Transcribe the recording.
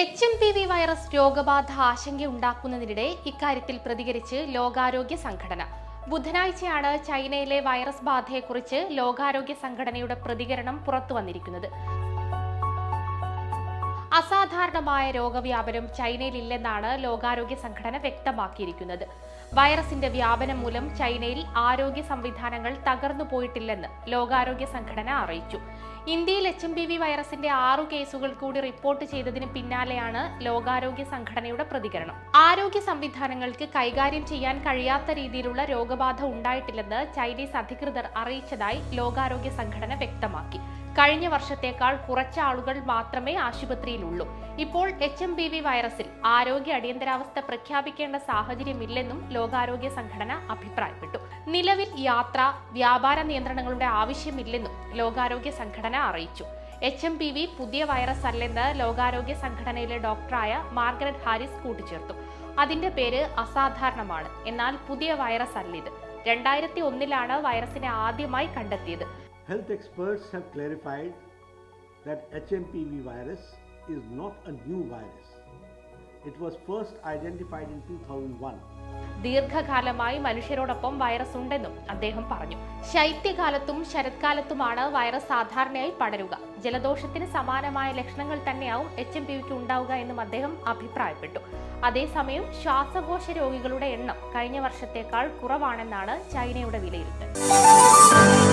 H M P V virus രോഗബാധ ആശങ്കയുണ്ടാക്കുന്നതിനിടെ ഇക്കാര്യത്തിൽ പ്രതികരിച്ച് ലോകാരോഗ്യ സംഘടന. ബുധനാഴ്ചയാണ് ചൈനയിലെ വൈറസ് ബാധയെക്കുറിച്ച് ലോകാരോഗ്യ സംഘടനയുടെ പ്രതികരണം പുറത്തു വന്നിരിക്കുന്നത്. അസാധാരണമായ രോഗവ്യാപനം ചൈനയിലില്ലെന്നാണ് ലോകാരോഗ്യ സംഘടന വ്യക്തമാക്കിയിരിക്കുന്നത്. വൈറസിന്റെ വ്യാപനം മൂലം ചൈനയിൽ ആരോഗ്യ സംവിധാനങ്ങൾ തകർന്നു പോയിട്ടില്ലെന്ന് ലോകാരോഗ്യ സംഘടന അറിയിച്ചു. ഇന്ത്യയിൽ എച്ച് എം പി വി വൈറസിന്റെ ആറു കേസുകൾ കൂടി റിപ്പോർട്ട് ചെയ്തതിന് പിന്നാലെയാണ് ലോകാരോഗ്യ സംഘടനയുടെ പ്രതികരണം. ആരോഗ്യ സംവിധാനങ്ങൾക്ക് കൈകാര്യം ചെയ്യാൻ കഴിയാത്ത രീതിയിലുള്ള രോഗബാധ ഉണ്ടായിട്ടില്ലെന്ന് ചൈനീസ് അധികൃതർ അറിയിച്ചതായി ലോകാരോഗ്യ സംഘടന വ്യക്തമാക്കി. കഴിഞ്ഞ വർഷത്തേക്കാൾ കുറച്ച് ആളുകൾ മാത്രമേ ആശുപത്രിയിലുള്ളൂ. ഇപ്പോൾ എച്ച് എം ബി വി വൈറസിൽ ആരോഗ്യ അടിയന്തരാവസ്ഥ പ്രഖ്യാപിക്കേണ്ട സാഹചര്യമില്ലെന്നും ലോകാരോഗ്യ സംഘടന അഭിപ്രായപ്പെട്ടു. നിലവിൽ യാത്ര വ്യാപാര നിയന്ത്രണങ്ങളുടെ ആവശ്യമില്ലെന്നും ലോകാരോഗ്യ സംഘടന അറിയിച്ചു. എച്ച് എം പി വി പുതിയ വൈറസ് അല്ലെന്ന് ലോകാരോഗ്യ സംഘടനയിലെ ഡോക്ടറായ മാർഗരറ്റ് ഹാരിസ് കൂട്ടിച്ചേർത്തു. അതിന്റെ പേര് അസാധാരണമാണ്. എന്നാൽ പുതിയ വൈറസ് അല്ലിത് രണ്ടായിരത്തി ഒന്നിലാണ് വൈറസിനെ ആദ്യമായി കണ്ടെത്തിയത്. Health experts have clarified that HMPV virus is not a new virus. It was first identified in 2001. ദീർഘകാലമായി മനുഷ്യരോടൊപ്പം വൈറസ് ഉണ്ടെന്നും അദ്ദേഹം പറഞ്ഞു ശൈത്യകാലത്തും ശരത്കാലത്തുമാണ് വൈറസ് സാധാരണയായി പടരുക ജലദോഷത്തിന് സമാനമായ ലക്ഷണങ്ങൾ തന്നെയാവും എച്ച് എം പി വിക്ക് ഉണ്ടാവുക എന്നും അദ്ദേഹം അഭിപ്രായപ്പെട്ടു അതേസമയം ശ്വാസകോശ രോഗികളുടെ എണ്ണം കഴിഞ്ഞ വർഷത്തേക്കാൾ കുറവാണെന്നാണ് ചൈനയുടെ വിലയിരുത്തൽ